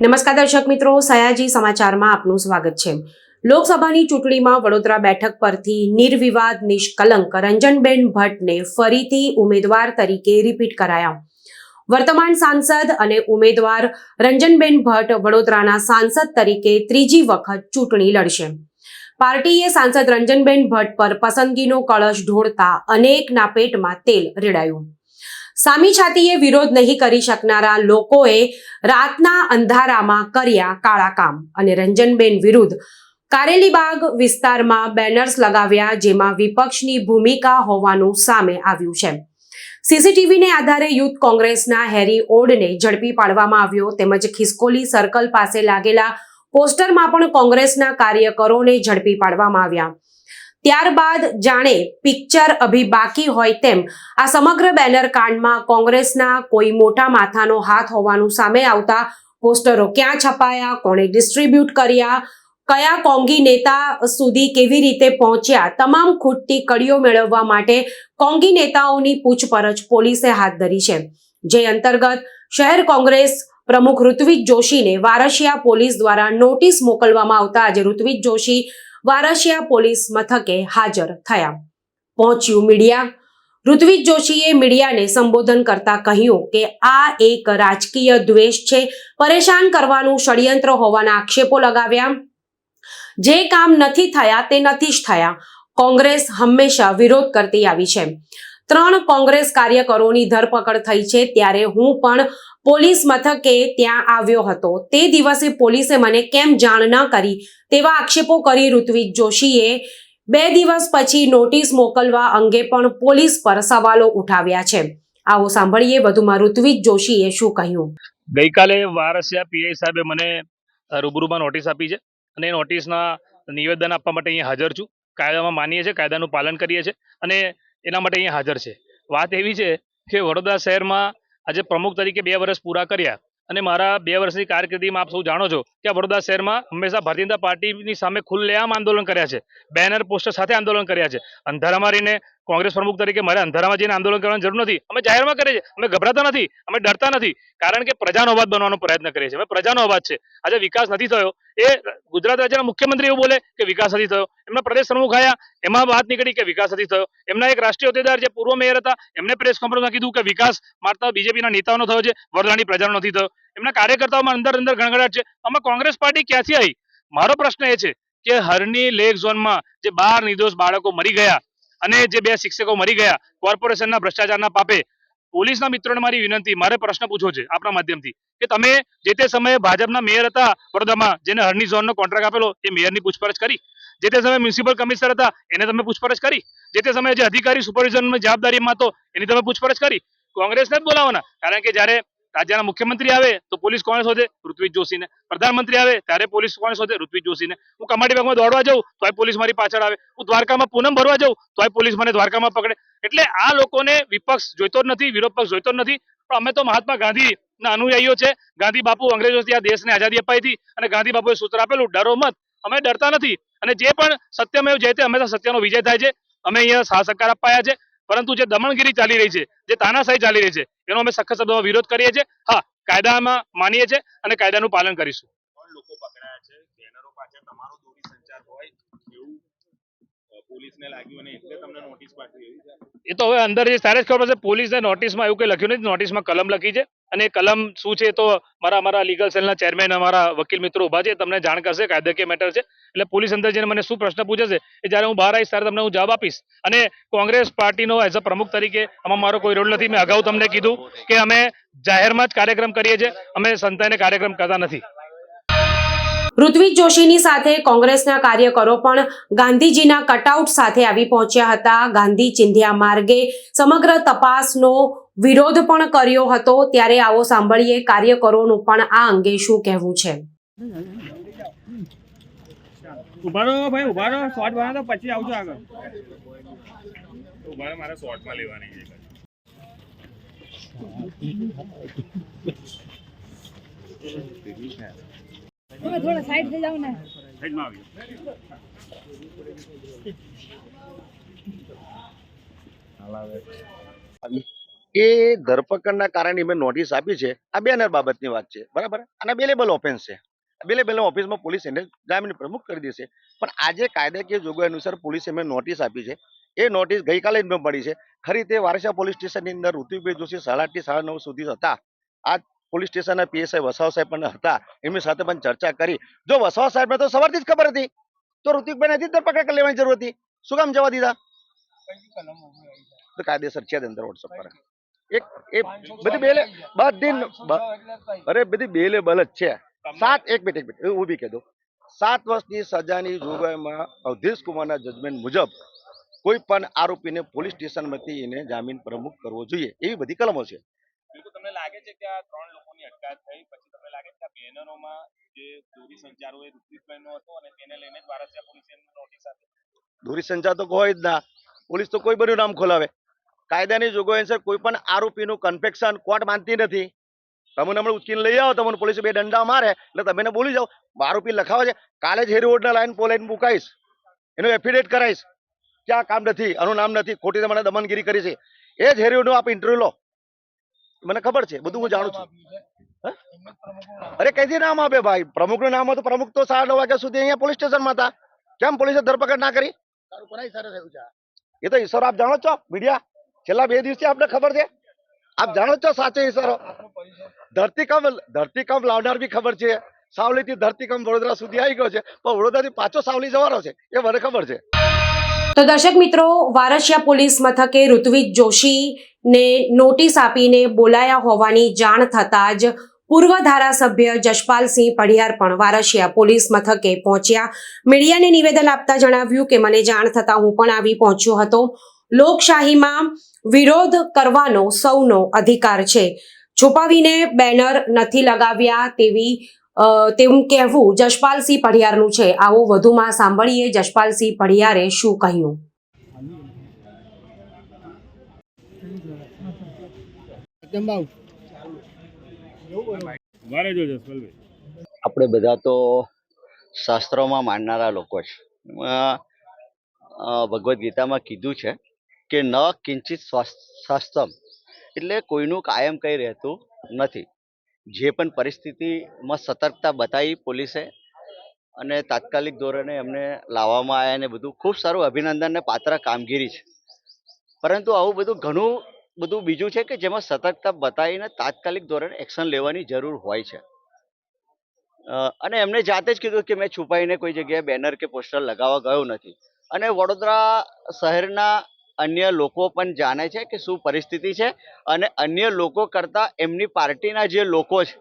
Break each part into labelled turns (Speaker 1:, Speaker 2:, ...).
Speaker 1: નમસ્કાર દર્શક મિત્રો, સયાજી સમાચારમાં આપનું સ્વાગત છે. લોકસભાની ચૂંટણીમાં વડોદરા બેઠક પરથી નિર્વિવાદ, નિષ્કલંક રંજનબેન ભટ્ટને ફરીથી ઉમેદવાર તરીકે રિપીટ કરાયા. વર્તમાન સાંસદ અને ઉમેદવાર રંજનબેન ભટ્ટ વડોદરાના સાંસદ તરીકે ત્રીજી વખત ચૂંટણી લડશે. પાર્ટીએ સાંસદ રંજનબેન ભટ્ટ પર પસંદગીનો કળશ ઢોળતા અનેકના પેટમાં તેલ રેડાયું. સામી છાતીએ વિરોધ નહીં કરી શકનારા લોકોએ રાતના અંધારામાં કર્યા કાળા કામ અને રંજનબેન વિરુદ્ધ કારેલીબાગ વિસ્તારમાં બેનર્સ લગાવ્યા જેમાં વિપક્ષની ભૂમિકા હોવાનું સામે આવ્યું છે. સીસીટીવીને આધારે યુથ કોંગ્રેસના હેરી ઓડને ઝડપી પાડવામાં આવ્યો તેમજ ખિસકોલી સર્કલ પાસે લાગેલા પોસ્ટરમાં પણ કોંગ્રેસના કાર્યકરોને ઝડપી પાડવામાં આવ્યા. ત્યારબાદ જાણે પિક્ચર અભી બાકી હોય તેમ આ સમગ્ર બેનર કાંડમાં કોંગ્રેસના કોઈ મોટા માથાનો હાથ હોવાનું સામે આવતા પોસ્ટરો ક્યાં છપાયા, કોણે ડિસ્ટ્રીબ્યુટ કર્યા, કયા કોંગી નેતા સુધી કેવી રીતે પહોંચ્યા, તમામ ખૂટતી કડીઓ મેળવવા માટે કોંગી નેતાઓની પૂછપરછ પોલીસે હાથ ધરી છે. જે અંતર્ગત શહેર કોંગ્રેસ પ્રમુખ ઋત્વિક જોશીને વારસિયા પોલીસ દ્વારા નોટિસ મોકલવામાં આવતા આજે ઋત્વિક જોશી વારસિયા પોલીસ મથકે હાજર થયા. પહોંચ્યું મીડિયા. ઋત્વિક જોશીએ મીડિયાને સંબોધન કરતા કહ્યું કે આ એક રાજકીય દ્વેષ છે. પરેશાન કરવાનું ષડયંત્ર હોવાના આક્ષેપો લગાવ્યા. જે કામ નથી થયા તે નથી જ થયા. કોંગ્રેસ હંમેશા વિરોધ કરતી આવી છે. ત્રણ કોંગ્રેસ કાર્યકરોની ધરપકડ થઈ છે. ત્યારે હું પણ પોલીસ મથકે ત્યાં આવ્યો હતો. તે દિવસે પોલીસે મને કેમ જાણ ન કરી તેવા આક્ષેપો કરી ઋત્વિક જોશીએ બે દિવસ પછી નોટિસ મોકલવા અંગે પણ પોલીસ પર સવાલો ઉઠાવ્યા છે. આવો સાંભળીએ વધુમાં ઋત્વિક જોશીએ શું કહ્યું.
Speaker 2: ગઈકાલે વારસિયા પીઆઈ સાહેબે મને રૂબરૂમાં નોટિસ આપી છે અને એ નોટિસના નિવેદન આપવા માટે અહીંયા હાજર છું. કાયદામાં માનીએ છીએ, કાયદાનું પાલન કરીએ છીએ અને એના માટે અહીંયા હાજર છે. વાત એવી છે કે વડોદરા શહેરમાં આજે પ્રમુખ તરીકે બે વર્ષ પૂરા કર્યા અને મારા બે વર્ષની કારકિર્દીમાં આપ સૌ જાણો છો કે વડોદરા શહેરમાં હંમેશા ભારતીય જનતા પાર્ટીની સામે ખુલ્લેઆમ આંદોલન કર્યા છે. બેનર પોસ્ટર સાથે આંદોલન કર્યા છે. અંધારામાં રહીને કોંગ્રેસ પ્રમુખ તરીકે મારે અંધારામાં જઈને આંદોલન કરવાની જરૂર નથી. અમે જાહેરમાં કરીએ છીએ. અમે ગભરાતા નથી. અમે ડરતા નથી. કારણ કે પ્રજાનો અવાજ બનવાનો પ્રયત્ન કરીએ છીએ. અમે પ્રજાનો અવાજ છે. આજે વિકાસ નથી થયો. એ ગુજરાત રાજ્યના મુખ્યમંત્રી એવું બોલે કે વિકાસ નથી થયો. એમના પ્રદેશ પ્રમુખ આયા. એમાં વાત નીકળી કે વિકાસ નથી થયો. એમના એક રાષ્ટ્રીય હોદ્દેદાર જે પૂર્વ મેયર હતા, એમને પ્રેસ કોન્ફરન્સમાં કીધું કે વિકાસ મારતા બીજેપીના નેતાઓનો થયો છે. વડોદરાની પ્રજાનો નથી થયો. એમના કાર્યકર્તાઓમાં અંદર અંદર ગણગડાટ છે. આમાં કોંગ્રેસ પાર્ટી ક્યાંથી આવી મારો પ્રશ્ન એ છે કે હરની લેક ઝોનમાં જે બાર નિર્દોષ બાળકો મરી ગયા અને જે બે શિક્ષકો મરી ગયા, કોર્પોરેશનના ભ્રષ્ટાચારના પાપે, પોલીસના મિત્રોને મારી વિનંતી, મારે પ્રશ્ન પૂછવો છે આપણા માધ્યમથી, કે તમે જે તે સમયે ભાજપના મેયર હતા, વડોદરામાં, જેને હરની ઝોનનો કોન્ટ્રાક્ટ આપેલો, એ મેયરની પૂછપરછ કરી. જે તે સમયે મ્યુનિસિપલ કમિશનર હતા, એને તમે પૂછપરછ કરી. જે તે સમયે જે અધિકારી સુપરવિઝનની જવાબદારીમાં હતો, એની તમે પૂછપરછ કરી. કોંગ્રેસને જ બોલાવવાના, કારણ કે જ્યારે રાજ્યના મુખ્યમંત્રી આવે તો પોલીસ કોને શોધે? ઋત્વિક જોશીને. પ્રધાનમંત્રી આવે ત્યારે પોલીસ કોને શોધે? ઋત્વિક જોશીને. હું કમાટી બાગમાં દોડવા જાઉં તો પોલીસ મારી પાછળ આવે. હું દ્વારકામાં પૂનમ ભરવા જાઉં તો પોલીસ મને દ્વારકામાં પકડે. એટલે આ લોકોને વિપક્ષ જોઈતો જ નથી, વિરોધ પક્ષ જોઈતો નથી. પણ અમે તો મહાત્મા ગાંધીના અનુયાયીઓ છે. ગાંધી બાપુ અંગ્રેજોથી આ દેશને આઝાદી અપાઈ હતી અને ગાંધી બાપુએ સૂત્ર આપેલું, ડરો મત. અમે ડરતા નથી. અને જે પણ સત્યમેવ જયતે, હંમેશા સત્યનો વિજય થાય છે. અમે અહીંયા સાહ સહકાર અપાયા છે. પરંતુ જે દમણગીરી ચાલી રહી છે જે તાનાશાહી ચાલી રહી છે એનો અમે સખત શબ્દોમાં વિરોધ કરીએ છીએ. હા કાયદામાં માનીએ છીએ અને કાયદાનું પાલન કરીશું.
Speaker 3: લોકો પકડાયા છે? બેનરો પાછળ તમારો દોરી સંચાર હોય એવું પોલીસને લાગ્યું અને એટલે તમને નોટિસ પાઠવી
Speaker 2: એ તો હવે અંદર જે જ ખબર પડશે પોલીસને નોટિસમાં એવું કંઈ લખ્યું નથી. નોટિસમાં કલમ લખી છે. અને કલમ શું છે તો મારા મારા લીગલ સેલના ચેરમેન અમારા વકીલ મિત્રો ઊભા છે, તમને જાણ કરશે કાયદાકીય મેટર છે. એટલે પોલીસ અંદર જઈને મને શું પ્રશ્ન પૂછે છે એ જ્યારે હું બહાર આવીશ ત્યારે તમને હું જવાબ આપીશ. અને કોંગ્રેસ પાર્ટીનો એઝ અ પ્રમુખ તરીકે આમાં મારો કોઈ રોલ નથી. મેં અગાઉ તમને કીધું કે અમે જાહેરમાં જ કાર્યક્રમ કરીએ છીએ. અમે સંતાઈને કાર્યક્રમ કરતા નથી.
Speaker 1: ઋત્વિક જોશીની સાથે કોંગ્રેસના કાર્યકરો પણ ગાંધીજીના કટઆઉટ સાથે આવી પહોંચ્યા હતા. ગાંધી ચિંધ્યા માર્ગે સમગ્ર તપાસનો વિરોધ પણ કર્યો હતો ત્યારે આવો સાંભળીએ કાર્યકરોનું પણ આ અંગે શું કહેવું છે.
Speaker 4: ઊભા ભાઈ ઊભા શોર્ટ બનાવો પછી આવજો આગળ.
Speaker 3: તો મારે મારે શોર્ટમાં લેવાની છે.
Speaker 5: તમે થોડા સાઈડ થઈ જાઓ ને.
Speaker 4: સાઈડમાં આવજો
Speaker 6: એ ધરપકડના કારણે મેં નોટિસ આપી છે. આ બેનર બાબતની વાત છે. બરાબર? અને અવેલેબલ ઓફેન્સ છે. અવેલેબલ ઓફિસમાં પોલીસ એને જામીન પ્રમુખ કરી દેશે. પણ આજે કાયદાકીય જોગવાઈ અનુસાર પોલીસે મેં નોટિસ આપી છે. એ નોટિસ ગઈકાલે જ મેં પડી છે. ખરી તે વારસા પોલીસ સ્ટેશનની અંદર ઋતુભાઈ જોશી સાડા આઠથી સાડા નવ સુધી હતા. આ પોલીસ સ્ટેશનના પીએસઆઈ વસાવ સાહેબ પણ હતા. એમની સાથે પણ ચર્ચા કરી. જો વસાવ સાહેબને તો સવારથી જ ખબર હતી. તો ઋતિકભાઈ નથી ધરપકડ કરી લેવાની જરૂર હતી. શું કામ જવા દીધા? તો કાયદેસર છે અંદર વોટ્સઅપ પર. એક એ બધી બેલે બધી અરે બધી બેલેબલ જ છે. સાત એક મિનિટ એક મિનિટ ઊભી કહી દો સાત વર્ષની સજાની જોગવાઈમાં અવધેશ કુમારના જજમેન્ટ મુજબ કોઈ પણ આરોપીને પોલીસ સ્ટેશનમાંથી એને જામીન પ્રમુખ કરવો જોઈએ એવી બધી કલમો છે.
Speaker 3: તમને લાગે છે કે આ ત્રણ લોકોની અટકાયત થઈ? પછી તમને લાગે છે કે બેનરોમાં જે ચોરી સંચારો એ ઋત્વિકભાઈનો હતો અને તેને લઈને જ વારસિયા પોલીસે નોટિસ આપી?
Speaker 6: દૂરી સંચાર તો હોય જ ના પોલીસ તો કોઈ બધું નામ ખોલાવે. કાયદાની જોગવાઈ અનુસાર કોઈ પણ આરોપીનું કન્ફેક્શન કોર્ટ માનતી નથી. તમે હમણાં ઉચકીને લઈ આવો તમને પોલીસે બે દંડા મારે એટલે તમે બોલી જાઓ. આરોપી લખાવે છે કાલે જ હેરી રોડના લાઈન પોલાઈન મુકાઈશ. એનું એફિડેટ કરાવીશ કે આ કામ નથી આનું નામ નથી ખોટી રીતે મને દમનગીરી કરી છે. એ જ હેરી આપ ઇન્ટરવ્યુ લો. મને ખબર છે બધું હું જાણું છું. અરે કઈથી નામ આપે ભાઈ. પ્રમુખનું નામ હતું પ્રમુખ તો સાડા નવ વાગ્યા સુધી અહીંયા પોલીસ સ્ટેશનમાં હતા. કેમ પોલીસે ધરપકડ ના કરી? એ તો ઈશ્વર આપ જાણો છો મીડિયા. છેલ્લા બે દિવસથી આપને ખબર છે? આપ જાણો છો સાચો ઈશારો. ધરતીકંપ ધરતીકંપ લાવનાર બી ખબર છે. સાવલીથી ધરતીકંપ વડોદરા સુધી આવી ગયો છે. પણ વડોદરાથી પાછો સાવલી જવાનો છે. એ મને ખબર છે.
Speaker 1: તો દર્શક મિત્રો, વારસિયા પોલીસ મથકે ઋત્વિક જોશીને નોટિસ આપીને બોલાયા હોવાની જાણ થતાં જ પૂર્વ ધારાસભ્ય જશપાલસિંહ પઢિયાર પણ વારસિયા પોલીસ મથકે પહોંચ્યા. મીડિયાને નિવેદન આપતા જણાવ્યું કે, મને જાણ થતાં હું પણ આવી પહોંચ્યો હતો. લોકશાહીમાં વિરોધ કરવાનો સૌનો અધિકાર છે. છુપાવીને બેનર નથી લગાવ્યા તેવી તેવું કહેવું જશપાલસિંહ પઢિયારનું છે. આવો વધુમાં સાંભળીએ જશપાલસિંહ પઢિયારે શું કહ્યું.
Speaker 7: આપણે બધા તો શાસ્ત્રોમાં માનનારા લોકો છે. ભગવદ્ ગીતામાં કીધું છે કે ન કિંચિત સ્વાસ- શાસ્ત્રમ એટલે કોઈનું કાયમ કંઈ રહેતું નથી. જે પણ પરિસ્થિતિમાં સતર્કતા બતાવી પોલીસે અને તાત્કાલિક ધોરણે એમને લાવવામાં આવ્યા ને બધું, ખૂબ સારું અભિનંદનને પાત્ર કામગીરી છે. પરંતુ આવું બધું ઘણું બધું બીજું છે કે જેમાં સતર્કતા બતાવીને તાત્કાલિક ધોરણે એક્શન લેવાની જરૂર હોય છે. અને એમને જાતે જ કીધું કે મેં છુપાઈને કોઈ જગ્યાએ બેનર કે પોસ્ટર લગાવવા ગયો નથી. અને વડોદરા શહેરના અન્ય લોકો પણ જાણે છે કે શું પરિસ્થિતિ છે અને અન્ય લોકો કરતાં એમની પાર્ટીના જે લોકો છે,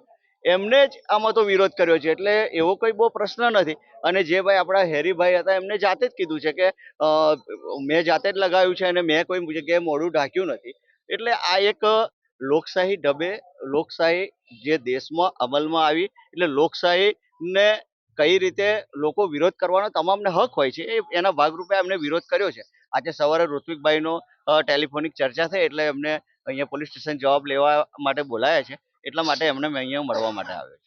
Speaker 7: એમને જ આમાં તો વિરોધ કર્યો છે. એટલે એવો કોઈ બહુ પ્રશ્ન નથી. અને જે ભાઈ આપણા હેરીભાઈ હતા, એમને જાતે જ કીધું છે કે મેં જાતે જ લગાવ્યું છે અને મેં કોઈ જગ્યાએ મોડું ઢાંક્યું નથી. એટલે આ એક લોકશાહી ઢબે, લોકશાહી જે દેશમાં અમલમાં આવી, એટલે લોકશાહીને કઈ રીતે લોકો વિરોધ કરવાનો તમામને હક હોય છે એના ભાગરૂપે એમને વિરોધ કર્યો છે. આજે સવારે ઋત્વિકભાઈનો ટેલિફોનિક ચર્ચા થઈ એટલે એમને અહીંયા પોલીસ સ્ટેશન જવાબ લેવા માટે બોલાયા છે. એટલા માટે એમને મેં અહીંયા મળવા માટે આવ્યો